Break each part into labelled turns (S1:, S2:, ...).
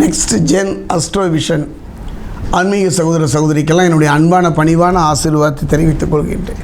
S1: Next gen Astrovision ஆன்மீக சகோதர சகோதரிக்கெல்லாம் என்னுடைய அன்பான பணிவான ஆசீர்வாதத்தை தெரிவித்துக் கொள்கின்றேன்.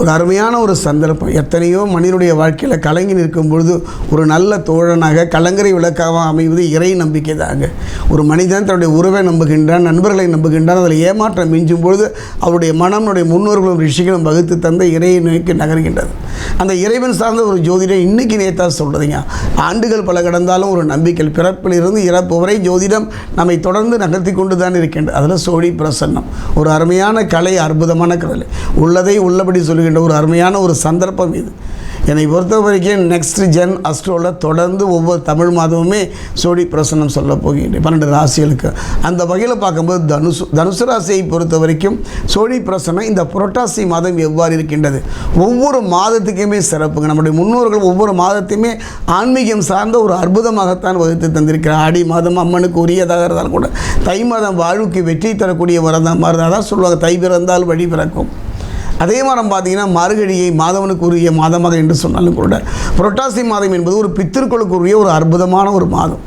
S1: ஒரு அருமையான ஒரு சந்தர்ப்பம். எத்தனையோ மனிதனுடைய வாழ்க்கையில் கலங்கி நிற்கும் பொழுது ஒரு நல்ல தோழனாக கலங்கரை விளக்காக அமைவது இறை நம்பிக்கை தாங்க. ஒரு மனிதன் தன்னுடைய உறவை நம்புகின்றான் நண்பர்களை நம்புகின்றான் அதில் ஏமாற்றம் மிஞ்சும் பொழுது அவருடைய மனம்னுடைய முன்னோர்களும் ரிஷிகளும் வகுத்து தந்த இறையை நோக்கி நகர்கின்றது. அந்த இறைவன் சார்ந்த ஒரு ஜோதிடம் இன்னைக்கு நேத்தா சொல்கிறதுங்க ஆண்டுகள் பல கடந்தாலும் ஒரு நம்பிக்கை பிறப்பிலிருந்து இறப்பு வரை ஜோதிடம் நம்மை தொடர்ந்து நகர்த்தி கொண்டு தான் இருக்கின்றது. அதில் சோழி பிரசன்னம். ஒரு அருமையான கலை அற்புதமான கலை உள்ளதை உள்ளபடி சொல்கின்ற ஒரு அருமையான ஒரு சந்தர்ப்பம் இது. என்னை பொறுத்த வரைக்கும் நெக்ஸ்ட் ஜென் அஸ்ட்ரோவில் தொடர்ந்து ஒவ்வொரு தமிழ் மாதமுமே சோடி பிரசன்னம் சொல்ல போகின்றேன். பன்னெண்டு ராசிகளுக்கு. அந்த வகையில் பார்க்கும்போது தனுசு தனுசு ராசியை பொறுத்த வரைக்கும் சோழி பிரசன்னம் இந்த புரட்டாசி மாதம் எவ்வாறு இருக்கின்றது? ஒவ்வொரு மாதத்துக்குமே சிறப்புங்க. நம்முடைய முன்னோர்கள் ஒவ்வொரு மாதத்தையுமே ஆன்மீகம் சார்ந்த ஒரு அற்புதமாகத்தான் வகுத்து தந்திருக்கிறார். ஆடி மாதம் அம்மனுக்கு உரியதாக இருந்தாலும் கூட தை மாதம் வாழ்வுக்கு வெற்றி தரக்கூடிய வரதான் மாதிரி தான் சொல்லுவாங்க. தை பிறந்தால் வழி பிறக்கும். அதே மாதம் பார்த்தீங்கன்னா மார்கழியை மாதவனுக்கு உரிய மாதமாக என்று சொன்னாலும் கூட புரட்டாசி மாதம் என்பது ஒரு பித்திருக்களுக்குரிய ஒரு அற்புதமான ஒரு மாதம்.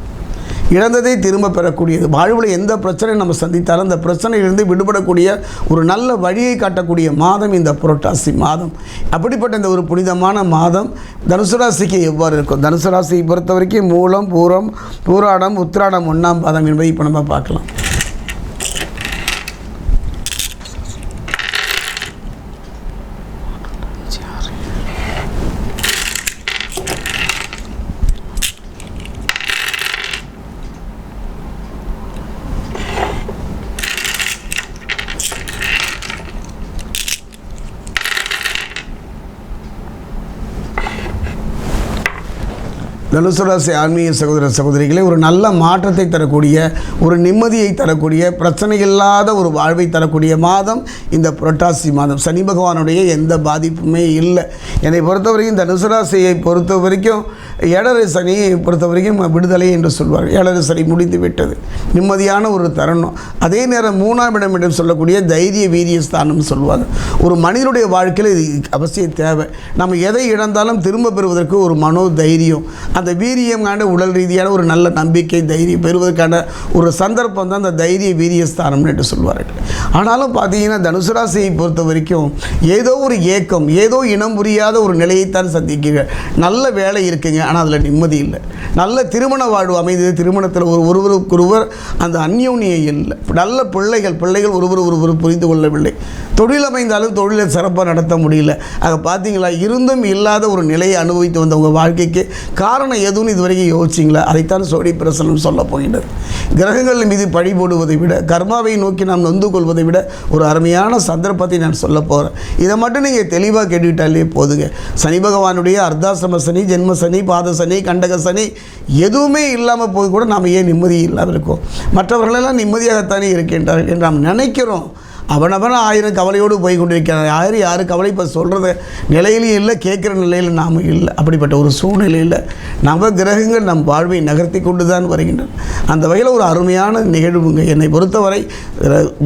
S1: இழந்ததை திரும்ப பெறக்கூடியது. வாழ்வில் எந்த பிரச்சனை நம்ம சந்தித்தாலும் அந்த பிரச்சனையிலிருந்து விடுபடக்கூடிய ஒரு நல்ல வழியை காட்டக்கூடிய மாதம் இந்த புரட்டாசி மாதம். அப்படிப்பட்ட இந்த ஒரு புனிதமான மாதம் தனுசு ராசிக்கு எவ்வாறு இருக்கும்? தனுசு ராசியை பொறுத்த வரைக்கும் மூலம் பூரம் பூராடம் உத்திராடம் ஒன்றாம் பாதம் என்பதை இப்போ நம்ம பார்க்கலாம். தனுசு ராசி ஆன்மீக சகோதர சகோதரிகளே ஒரு நல்ல மாற்றத்தை தரக்கூடிய ஒரு நிம்மதியை தரக்கூடிய பிரச்சனை இல்லாத ஒரு வாழ்வை தரக்கூடிய மாதம் இந்த புரட்டாசி மாதம். சனி பகவானுடைய எந்த பாதிப்புமே இல்லை. என்னை பொறுத்த வரைக்கும் தனுசு ராசியை பொறுத்த வரைக்கும் ஏழரை சனியை பொறுத்த வரைக்கும் விடுதலை என்று சொல்வார். ஏழரை சனி முடிந்து விட்டது. நிம்மதியான ஒரு தருணம். அதே நேரம் மூணாம் இடம் என்று சொல்லக்கூடிய தைரிய வீரிய ஸ்தானம் சொல்வாங்க. ஒரு மனிதனுடைய வாழ்க்கையில் இது அவசியம் தேவை. நம்ம எதை இழந்தாலும் திரும்ப பெறுவதற்கு ஒரு மனோ தைரியம் அந்த வீரியம் காண்ட உடல் ரீதியான ஒரு நல்ல நம்பிக்கை தைரியம் பெறுவதற்கான ஒரு சந்தர்ப்பம் தான் அந்த தைரிய வீரியஸ்தானம்னு என்று சொல்வார்கள். ஆனாலும் பார்த்தீங்கன்னா தனுசு ராசியை பொறுத்த வரைக்கும் ஏதோ ஒரு ஏக்கம் ஏதோ இனம் புரியாத ஒரு நிலையைத்தான் சந்திக்கிறீங்க நல்ல வேலை இருக்குங்க ஆனால் அதில் நிம்மதி இல்லை. நல்ல திருமண வாழ்வு அமைந்தது திருமணத்தில் ஒரு ஒருவருக்கொருவர் அந்த அந்யோன்யம் இல்லை. நல்ல பிள்ளைகள் பிள்ளைகள் ஒருவர் ஒருவர் புரிந்து கொள்ளவில்லை. தொழில் அமைந்தாலும் தொழிலை சிறப்பாக நடத்த முடியல. அதை பார்த்தீங்களா இருந்தும் இல்லாத ஒரு நிலையை அனுபவித்து வந்தவங்க வாழ்க்கைக்கு காரணம் எதுவும் இதுவரைக்கும் யோசிச்சிங்களா? அதைத்தான் சோடி பிரசனம் சொல்ல போகின்றது. கிரகங்கள் மீது பழி போடுவதை விட கர்மாவை நோக்கி நாம் நொந்து கொள்வதை விட ஒரு அருமையான சந்தர்ப்பத்தை நான் சொல்ல போகிறேன் இதை மட்டும் நீங்கள் தெளிவாக கேட்டுக்கிட்டாலே போதுங்க. சனி பகவானுடைய அர்த்தாசிரம சனி ஜென்ம சனி பாத சனி கண்டக சனி எதுவுமே இல்லாமல் போது கூட நாம் ஏன் நிம்மதி இல்லாமல் இருக்கோம்? மற்றவர்களெல்லாம் நிம்மதியாகத்தானே இருக்கின்றார்கள் என்று நாம் நினைக்கிறோம். அவனவன் ஆயிரம் கவலையோடு போய் கொண்டிருக்கிறான் யார் யார் கவலை இப்போ சொல்கிறத நிலையிலையும் இல்லை கேட்குற நிலையில் நாம் இல்லை. அப்படிப்பட்ட ஒரு சூழ்நிலையில் நவ கிரகங்கள் நம் வாழ்வை நகர்த்தி கொண்டு தான் வருகின்றன. அந்த வகையில் ஒரு அருமையான நிகழ்வுங்க என்னை பொறுத்தவரை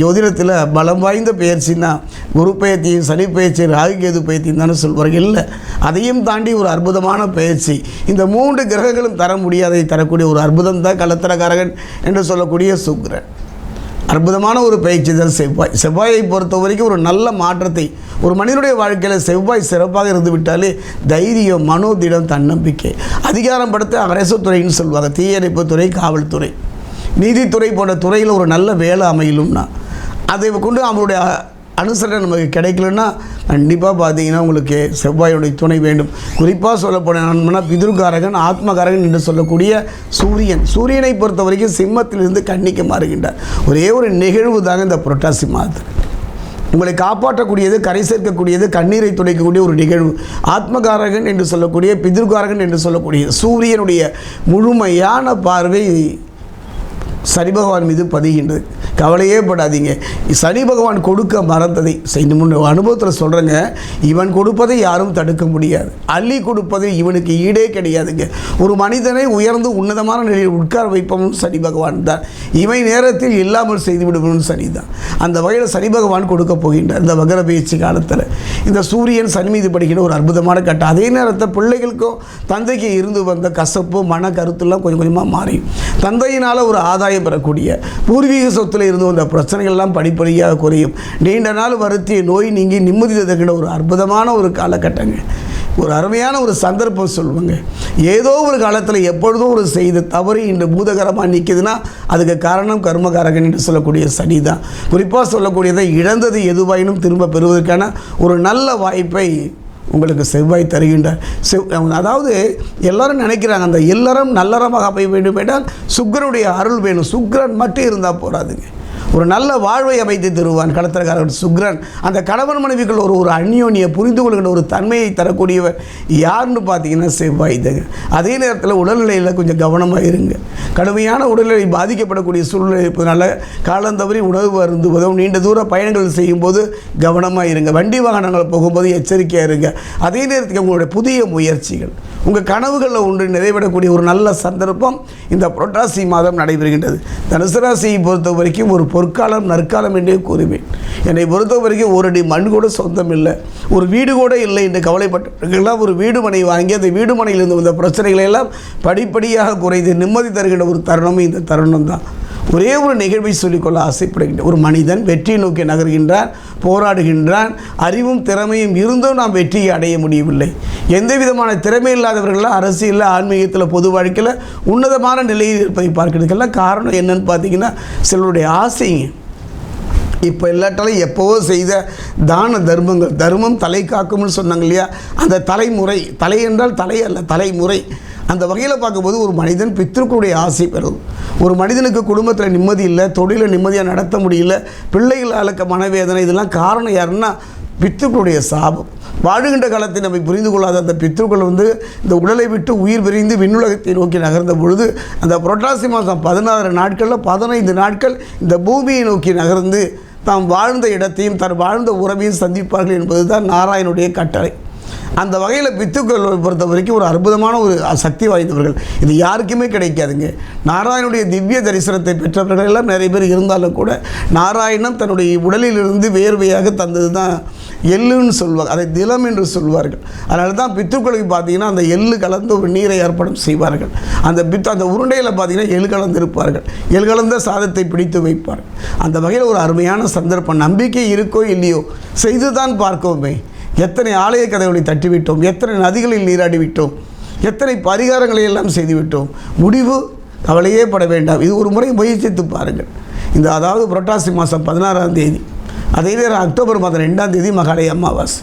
S1: ஜோதிடத்தில் பலம் வாய்ந்த பயிற்சின்னா குரு பயிற்சியும் சனி பயிற்சி ராகு கேது பயிற்சியும் தானே சொல்வார்கள். இல்லை அதையும் தாண்டி ஒரு அற்புதமான பயிற்சி. இந்த மூன்று கிரகங்களும் தர முடியாதை தரக்கூடிய ஒரு அற்புதம் தான் கலத்திரகாரகன் என்று சொல்லக்கூடிய சுக்கிரன். அற்புதமான ஒரு பயிற்சி தான் செவ்வாய். செவ்வாயை பொறுத்த வரைக்கும் ஒரு நல்ல மாற்றத்தை ஒரு மனிதனுடைய வாழ்க்கையில் செவ்வாய் சிறப்பாக இருந்து விட்டாலே தைரியம் மனோதிடம் தன்னம்பிக்கை. அதிகாரம் படுத்த அரசுத்துறைன்னு சொல்லுவாங்க தீயணைப்புத்துறை காவல்துறை. நீதித்துறை போன்ற துறையில் ஒரு நல்ல வேலை அமையலும்னா அதை கொண்டு அவங்களுடைய அனுசரணை நமக்கு கிடைக்கலன்னா கண்டிப்பாக பார்த்தீங்கன்னா உங்களுக்கு செவ்வாயுடைய துணை வேண்டும். குறிப்பாக சொல்லப்போனா பிதுர்காரகன் ஆத்மகாரகன் என்று சொல்லக்கூடிய சூரியன். சூரியனை பொறுத்த வரைக்கும் சிம்மத்திலிருந்து கண்ணிக்கு மாறுகின்றார். ஒரே ஒரு நிகழ்வு தாங்க இந்த புரட்டாசி மாதத்தில் உங்களை காப்பாற்றக்கூடியது கரை சேர்க்கக்கூடியது கண்ணீரை துடைக்கக்கூடிய ஒரு நிகழ்வு. ஆத்மகாரகன் என்று சொல்லக்கூடிய பிதிர்காரகன் என்று சொல்லக்கூடிய சூரியனுடைய முழுமையான பார்வை சனி பகவான் மீது பதிகின்றது. கவலையே படாதீங்க. சனி பகவான் கொடுக்க மறந்ததை. செய்து அனுபவத்தில் சொல்கிறேங்க இவன் கொடுப்பதை யாரும் தடுக்க முடியாது. அள்ளி கொடுப்பது இவனுக்கு ஈடே கிடையாதுங்க. ஒரு மனிதனை உயர்ந்து உன்னதமான நிலையில் உட்கார வைப்பவனும் சனி பகவான் தான். இவை நேரத்தில் இல்லாமல் செய்து விடுவனும் சனி தான். அந்த வகையில் சனி பகவான் கொடுக்க போகின்றார் இந்த வகர பயிற்சி காலத்தில். இந்த சூரியன் சனி மீது படுகின்ற ஒரு அற்புதமான கட்டம். அதே நேரத்தில் பிள்ளைகளுக்கும் தந்தைக்கு இருந்து வந்த கசப்பு மன கருத்துலாம் கொஞ்சம் கொஞ்சமாக மாறியும் தந்தையினால் ஒரு ஆதாயம் பெறக்கூடிய பூர்வீக சொத்தில் இருந்து வந்த பிரச்சனைகள்லாம் படிப்படியாக குறையும். நீண்ட நாள் வருத்திய நோய் நீங்கி நிம்மதி தருகிற ஒரு அற்புதமான ஒரு காலகட்டங்க. ஒரு அருமையான ஒரு சந்தர்ப்பம் சொல்லுவாங்க. ஏதோ ஒரு காலத்தில் எப்பொழுதும் ஒரு செய்த தவறு இன்று பூதகரமாக நிற்குதுன்னா அதுக்கு காரணம் கர்மகாரகன் என்று சொல்லக்கூடிய சனி தான். குறிப்பாக சொல்லக்கூடியதை இழந்தது எதுவாயினும் திரும்ப பெறுவதற்கான ஒரு நல்ல வாய்ப்பை உங்களுக்கு செவ்வாய் தருகின்றார் செவ் அதாவது எல்லாரும் நினைக்கிறாங்க அந்த இல்லறம் நல்லறமாக அமைய வேண்டும் என்றால் சுக்கரனுடைய அருள் வேணும். சுக்கரன் மட்டும் இருந்தால் போகாதுங்க ஒரு நல்ல வாழ்வை அமைத்து தருவான் கடத்தரகாரன் சுக்ரன். அந்த கணவன் மனைவிக்குள் ஒரு ஒரு அந்யோனியை புரிந்து கொள்கிற ஒரு தன்மையை தரக்கூடியவர் யாருன்னு பார்த்தீங்கன்னா செவ்வாய் தங்க அதே நேரத்தில் உடல்நிலையில் கொஞ்சம் கவனமாக இருங்க. கடுமையான உடல்நிலை பாதிக்கப்படக்கூடிய சூழ்நிலை இருப்பதனால காலம் தவறி உணவு அருந்துவதும் நீண்ட தூர பயணங்கள் செய்யும்போது கவனமாக இருங்க. வண்டி வாகனங்கள் போகும்போது எச்சரிக்கையாக இருங்க. அதே நேரத்துக்கு உங்களுடைய புதிய முயற்சிகள். உங்கள் கனவுகளில் ஒன்று நிறைவேறக்கூடிய ஒரு நல்ல சந்தர்ப்பம் இந்த புரட்டாசி மாதம் நடைபெறுகின்றது. தனுசு ராசியை பொறுத்த வரைக்கும் ஒரு பொருள் பொற்காலம் நற்காலம் என்றே கூறுவேன். என்னை பொறுத்த வரைக்கும் ஒரு அடி மண் கூட சொந்தம் இல்லை. ஒரு வீடு கூட இல்லை என்று கவலைப்பட்டவர்கள்லாம் ஒரு வீடு மனை வாங்கி அந்த வீடு மனையிலிருந்து வந்த பிரச்சனைகளை எல்லாம் படிப்படியாக குறைந்து நிம்மதி தருகின்ற ஒரு தருணமே இந்த தருணம் தான் ஒரே ஒரு நிகழ்வை சொல்லிக்கொள்ள ஆசைப்படுகின்ற ஒரு மனிதன் வெற்றியை நோக்கி நகர்கின்றான் போராடுகின்றான் அறிவும் திறமையும் இருந்தும் நாம் வெற்றியை அடைய முடியவில்லை. எந்த விதமான திறமை இல்லாதவர்கள்லாம் அரசியலில் ஆன்மீகத்தில் பொது வாழ்க்கையில் உன்னதமான நிலையில் இருப்பதை பார்க்கிறதுக்கெல்லாம் காரணம் என்னன்னு பார்த்தீங்கன்னா சிலருடைய ஆசைங்க. இப்போ இல்லாட்டாலும் எப்போவோ செய்த தான தர்மங்கள் தர்மம் தலை காக்கும்னு சொன்னாங்க இல்லையா? அந்த தலைமுறை தலை என்றால் தலை அல்ல தலைமுறை. அந்த வகையில் பார்க்கும்போது ஒரு மனிதன் பித்திருக்களுடைய ஆசை பெறும். ஒரு மனிதனுக்கு குடும்பத்தில் நிம்மதி இல்லை தொழிலை நிம்மதியாக நடத்த முடியல பிள்ளைகளால் மனவேதனை இதெல்லாம் காரணம் யாருன்னா பித்துக்களுடைய சாபம். வாழுகின்ற காலத்தை நம்மை புரிந்து கொள்ளாத அந்த பித்ருக்கள் வந்து இந்த உடலை விட்டு உயிர் விரிந்து விண்ணுலகத்தை நோக்கி நகர்ந்த பொழுது அந்த புரட்டாசி மாதம் பதினாறு நாட்களில் பதினைந்து நாட்கள் இந்த பூமியை நோக்கி நகர்ந்து தாம் வாழ்ந்த இடத்தையும் தன் வாழ்ந்த உறவையும் சந்திப்பார்கள் என்பது தான் நாராயணுடைய கட்டளை. அந்த வகையில் பித்துக்கள் பொறுத்த வரைக்கும் ஒரு அற்புதமான ஒரு சக்தி வாய்ந்தவர்கள். இது யாருக்குமே கிடைக்காதுங்க. நாராயணனுடைய திவ்ய தரிசனத்தை பெற்றவர்கள் எல்லாம் நிறைய பேர் இருந்தாலும் கூட நாராயணம் தன்னுடைய உடலிலிருந்து வேர்வையாக தந்தது தான் எள்ளுன்னு சொல்வார். அதை திலம் என்று சொல்வார்கள். அதனால தான் பித்துக்களுக்கு பார்த்தீங்கன்னா அந்த எள்ளு கலந்து ஒரு நீரை ஏற்பாடும் செய்வார்கள். அந்த பித்து அந்த உருண்டையில் பார்த்தீங்கன்னா எள் கலந்திருப்பார்கள். எள் கலந்த சாதத்தை பிடித்து வைப்பார்கள். அந்த வகையில் ஒரு அருமையான சந்தர்ப்பம். நம்பிக்கை இருக்கோ இல்லையோ செய்து தான் பார்க்கவுமே எத்தனை ஆலய கதைகளை தட்டிவிட்டோம்? எத்தனை நதிகளில் நீராடிவிட்டோம்? எத்தனை பரிகாரங்களை எல்லாம் செய்துவிட்டோம்? முடிவு கவலையே பட வேண்டாம். இது ஒரு முறை முயற்சித்து பாருங்கள். இந்த அதாவது புரட்டாசி மாதம் பதினாறாம் தேதி அதே நேரம் அக்டோபர் மாதம் ரெண்டாம் தேதி மகாலய அமாவாசை.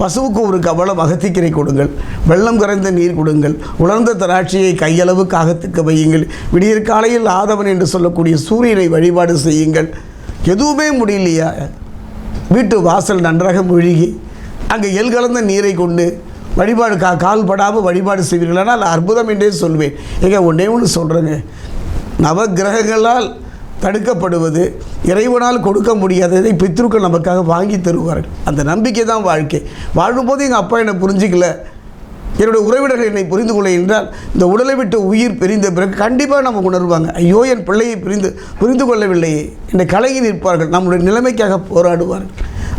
S1: பசுவுக்கு ஒரு கவலம் அகத்திக்கரை கொடுங்கள். வெள்ளம் கரைந்த நீர் கொடுங்கள். உலர்ந்த திராட்சையை கையளவு காகத்துக்கு வையுங்கள். விடியற் காலையில் ஆதவன் என்று சொல்லக்கூடிய சூரியனை வழிபாடு செய்யுங்கள். எதுவுமே முடியலையா? வீட்டு வாசல் நன்றாக முழுகி அங்கே எல் கலந்த நீரை கொண்டு வழிபாடு கா கால் படாமல் வழிபாடு செய்வீர்களானால் அற்புதம் என்றே சொல்வேன். ஏங்க ஒன்றே ஒன்று சொல்கிறேங்க நவகிரகங்களால் தடுக்கப்படுவது இறைவனால் கொடுக்க முடியாததை பித்ருக்கள் நமக்காக வாங்கி தருவார்கள். அந்த நம்பிக்கை தான் வாழ்க்கை. வாழும்போது எங்கள் அப்பா என்னை புரிஞ்சிக்கல. என்னுடைய உறவினர்கள் என்னை புரிந்து கொள்ள என்றால் இந்த உடலை விட்டு உயிர் பிரிந்த பிறகு கண்டிப்பாக நம்ம உணர்வாங்க. ஐயோ என் பிள்ளையை புரிந்து புரிந்து கொள்ளவில்லையே. என்னை கலங்கி நிற்பார்கள். நம்முடைய நிலைமைக்காக போராடுவார்கள்.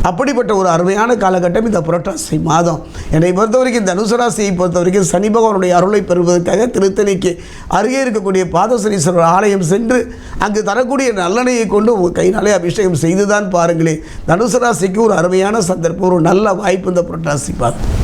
S1: அப்படிப்பட்ட ஒரு அருமையான காலகட்டம் இந்த புரட்டாசி மாதம். என்னை பொறுத்த வரைக்கும் தனுசு ராசியை பொறுத்த வரைக்கும் சனி பகவானுடைய அருளை பெறுவதற்காக திருத்தணிக்கு அருகே இருக்கக்கூடிய பாதசனீஸ்வரர் ஆலயம் சென்று அங்கு தரக்கூடிய நல்லனையை கொண்டு உங்கள் கையினாலே அபிஷேகம் செய்து தான் பாருங்களேன். தனுசு ராசிக்கு ஒரு அருமையான சந்தர்ப்பம் ஒரு நல்ல வாய்ப்பு இந்த புரட்டாசி பார்த்து